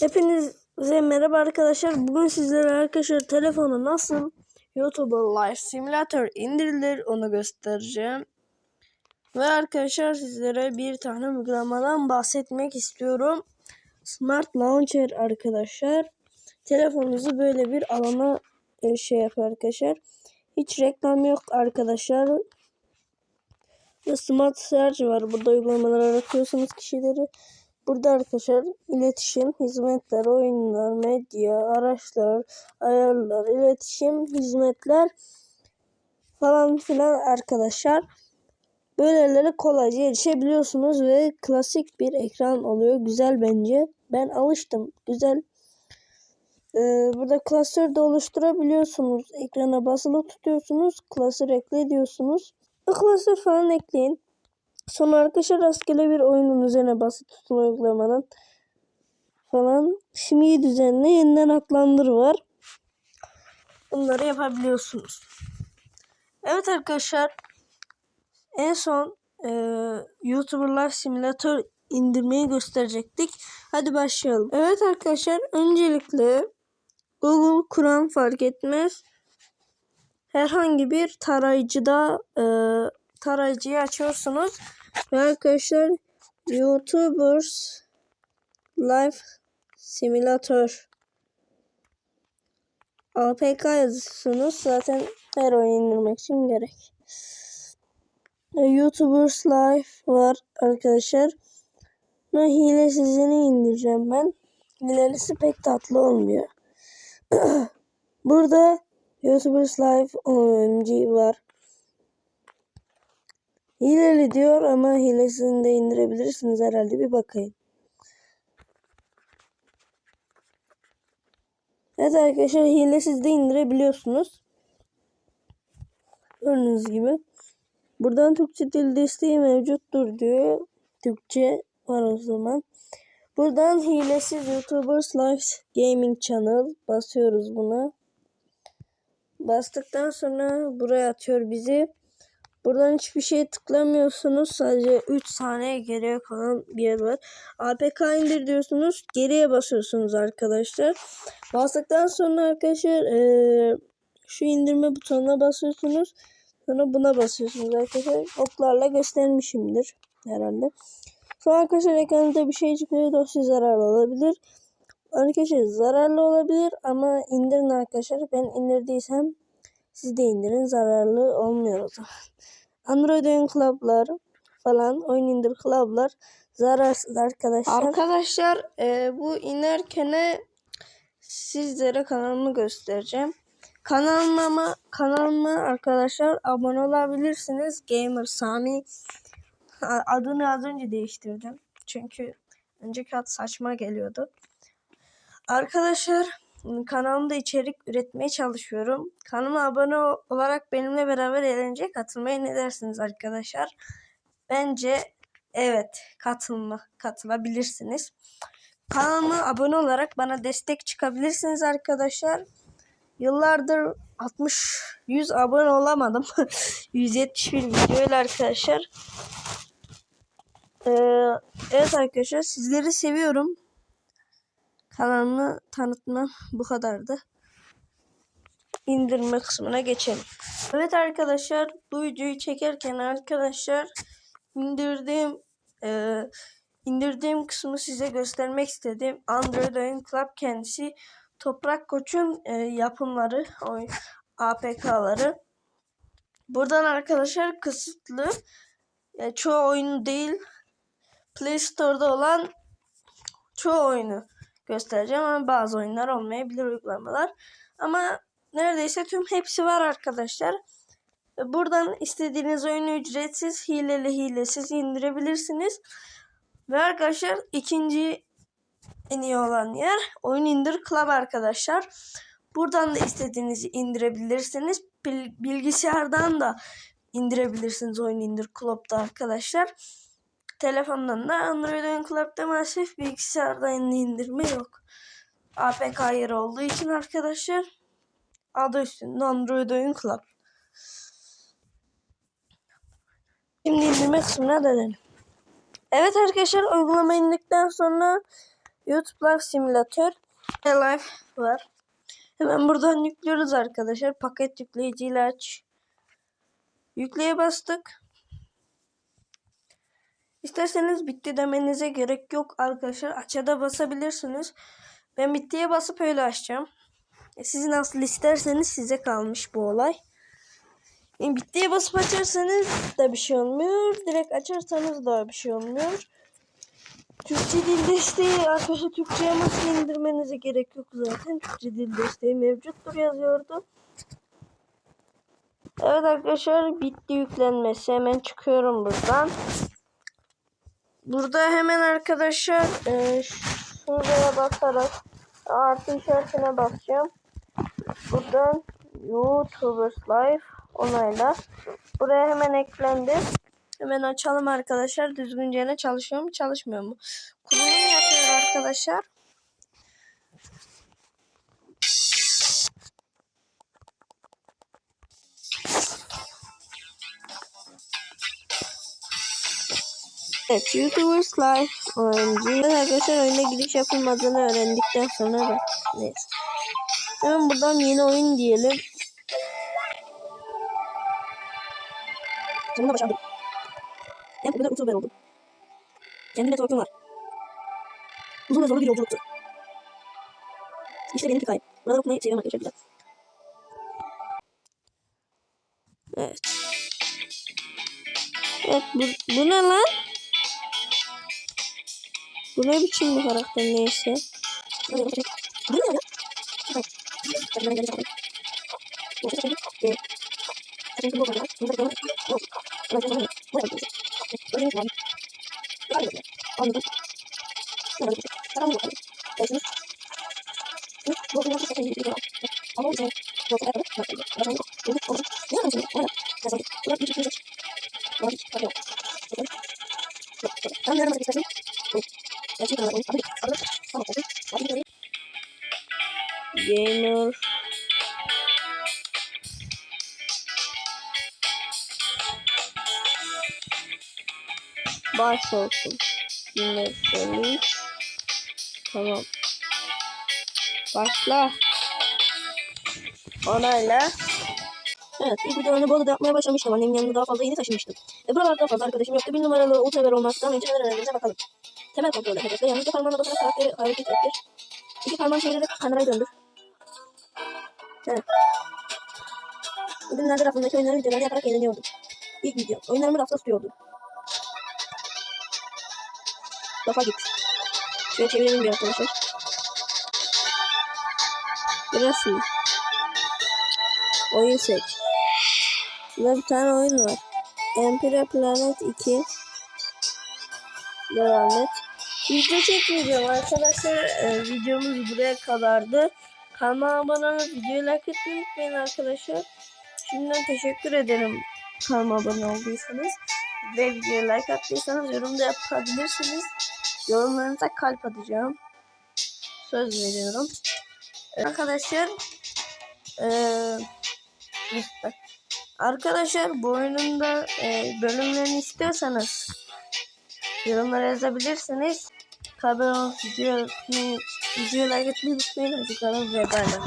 Hepinize merhaba arkadaşlar. Bugün sizlere arkadaşlar telefonu nasıl YouTuber Live Simulator indirilir onu göstereceğim. Ve arkadaşlar sizlere bir tane uygulamadan bahsetmek istiyorum. Smart Launcher arkadaşlar. Telefonunuzu böyle bir alana e, şey yapıyor arkadaşlar. Hiç reklam yok arkadaşlar. Ve Smart Search var. Burada uygulamalar aratıyorsunuz kişileri. Burada arkadaşlar iletişim, hizmetler, oyunlar, medya, araçlar, ayarlar, iletişim, hizmetler falan filan arkadaşlar. Böyleleri kolayca erişebiliyorsunuz ve klasik bir ekran oluyor. Güzel bence. Ben alıştım. Güzel. Ee, burada klasör de oluşturabiliyorsunuz. Ekrana basılı tutuyorsunuz. Klasör ekle diyorsunuz. Klasör falan ekleyin. Sonra arkadaşlar rastgele bir oyunun üzerine basıp tutun uygulamanın falan. Şimdi düzenle yeniden aklandır var. Bunları yapabiliyorsunuz. Evet arkadaşlar. En son e, YouTuber Live Simulator indirmeyi gösterecektik. Hadi başlayalım. Evet arkadaşlar öncelikle Google Chrome fark etmez. Herhangi bir tarayıcıda e, tarayıcıyı açıyorsunuz. Ve arkadaşlar YouTubers Live Simulator APK yazıyorsunuz. Zaten her oyun indirmek için gerek. YouTubers Live var arkadaşlar. Ve hilesizini indireceğim ben. Hilelisi pek tatlı olmuyor. Burada YouTubers Live OMG var. Hileli diyor ama hilesini de indirebilirsiniz herhalde bir bakayım. Evet arkadaşlar hilesiz de indirebiliyorsunuz. Gördüğünüz gibi. Buradan Türkçe dil desteği mevcuttur diyor. Türkçe var o zaman. Buradan hilesiz YouTubers Live Gaming Channel basıyoruz buna. Bastıktan sonra buraya atıyor bizi. Buradan hiçbir şey tıklamıyorsunuz. Sadece 3 saniye geriye kalan bir yer var. APK indir diyorsunuz. Geriye basıyorsunuz arkadaşlar. Bastıktan sonra arkadaşlar ee, şu indirme butonuna basıyorsunuz. Sonra buna basıyorsunuz arkadaşlar. Oklarla göstermişimdir herhalde. Sonra arkadaşlar ekranında bir şey çıkıyor. Dosya zararlı olabilir. Arkadaşlar zararlı olabilir ama indirin arkadaşlar. Ben indirdiysem siz de indirin. Zararlı olmuyor o zaman. Android oyun club'lar falan oyun indir club'lar zararsız arkadaşlar. Arkadaşlar e, bu inerken sizlere kanalımı göstereceğim. Kanalıma kanalıma arkadaşlar abone olabilirsiniz. Gamer Sami adını az önce değiştirdim. Çünkü önceki ad saçma geliyordu. Arkadaşlar kanalımda içerik üretmeye çalışıyorum. Kanalıma abone olarak benimle beraber eğlenceye katılmaya ne dersiniz arkadaşlar? Bence evet katılma katılabilirsiniz. Kanalıma abone olarak bana destek çıkabilirsiniz arkadaşlar. Yıllardır 60 100 abone olamadım. 171 videoyla arkadaşlar. Ee, evet arkadaşlar sizleri seviyorum. Kanalımı tanıtma bu kadardı. İndirme kısmına geçelim. Evet arkadaşlar bu videoyu çekerken arkadaşlar indirdiğim e, indirdiğim kısmı size göstermek istedim. Android Oyun Club kendisi Toprak Koç'un e, yapımları, oyun, APK'ları. Buradan arkadaşlar kısıtlı e, çoğu oyunu değil Play Store'da olan çoğu oyunu göstereceğim ama bazı oyunlar olmayabilir uygulamalar. Ama neredeyse tüm hepsi var arkadaşlar. Buradan istediğiniz oyunu ücretsiz, hileli hilesiz indirebilirsiniz. Ve arkadaşlar ikinci en iyi olan yer oyun indir club arkadaşlar. Buradan da istediğinizi indirebilirsiniz. Bilgisayardan da indirebilirsiniz oyun indir club'da arkadaşlar. Telefondan da Android Oyun Club'da maalesef bilgisayardan indirme yok. APK yeri olduğu için arkadaşlar adı üstünde Android Oyun Club. Şimdi indirme kısmına dönelim. Evet arkadaşlar uygulama indikten sonra YouTube Live Simülatör Live var. Hemen buradan yüklüyoruz arkadaşlar. Paket yükleyiciyle aç. Yükleye bastık. İsterseniz bitti demenize gerek yok arkadaşlar. Açada basabilirsiniz. Ben bittiye basıp öyle açacağım. E, Siz nasıl isterseniz size kalmış bu olay. E, bittiye basıp açarsanız da bir şey olmuyor. Direkt açarsanız da bir şey olmuyor. Türkçe dil desteği arkadaşlar Türkçe'ye nasıl indirmenize gerek yok zaten. Türkçe dil desteği mevcuttur yazıyordu. Evet arkadaşlar bitti yüklenmesi. Hemen çıkıyorum buradan. Burada hemen arkadaşlar e, şuraya basarak artı işaretine basacağım. Buradan YouTubers Live onayla. Buraya hemen eklendi. Hemen açalım arkadaşlar. Düzgünce çalışıyor mu çalışmıyor mu? Kurulum yapıyor arkadaşlar. Evet, YouTubers oyuncu. Evet arkadaşlar oyuna giriş yapılmadığını öğrendikten sonra da neyse. Hemen buradan yeni oyun diyelim. Sonunda başardım. Hem popüler YouTuber oldum. Kendi network'üm var. Uzun ve zorlu bir yolculuktu. İşte benim hikayem. Buraları okumayı seviyorum arkadaşlar. Güzel. Evet. Evet bu, bu ne lan? Bu ne biçim bir karakter neyse. Baş olsun. Dinlerseniz. Tamam. Başla. Onayla. Evet, ilk videolarını bu arada yapmaya başlamıştım. Annemin yanında daha fazla yeni taşımıştım. E, buralarda fazla arkadaşım yoktu. Bir numaralı ultraver olmaktan önce neler öğrendiğimize bakalım. Temel kontroller hedefle. Yalnızca parmağına basarak karakteri hareket ettir. İki parmağını çevirerek kamerayı döndür. Evet. Bugünlerde rafımdaki oyunları videoları yaparak eğleniyordum. İlk video. Oyunlarımı rafta tutuyordum. Lafa git. Şöyle çevirelim bir arkadaşlar. Burası. Oyun seç. Burada bir tane oyun var. Empire Planet 2. Devam et. Video çekmeyeceğim arkadaşlar. Ee, videomuz buraya kadardı. Kanalıma abone olup videoyu like etmeyi unutmayın arkadaşlar. Şimdiden teşekkür ederim kanalıma abone olduysanız. Ve videoya like attıysanız yorum da yapabilirsiniz. Yorumlarınıza kalp atacağım. Söz veriyorum. Arkadaşlar eee bak. Arkadaşlar bu oyunun da e, bölümlerini istiyorsanız yorumlara yazabilirsiniz. Olsun video, videoya like etmeyi unutmayın. Hadi kalın ve bay bay.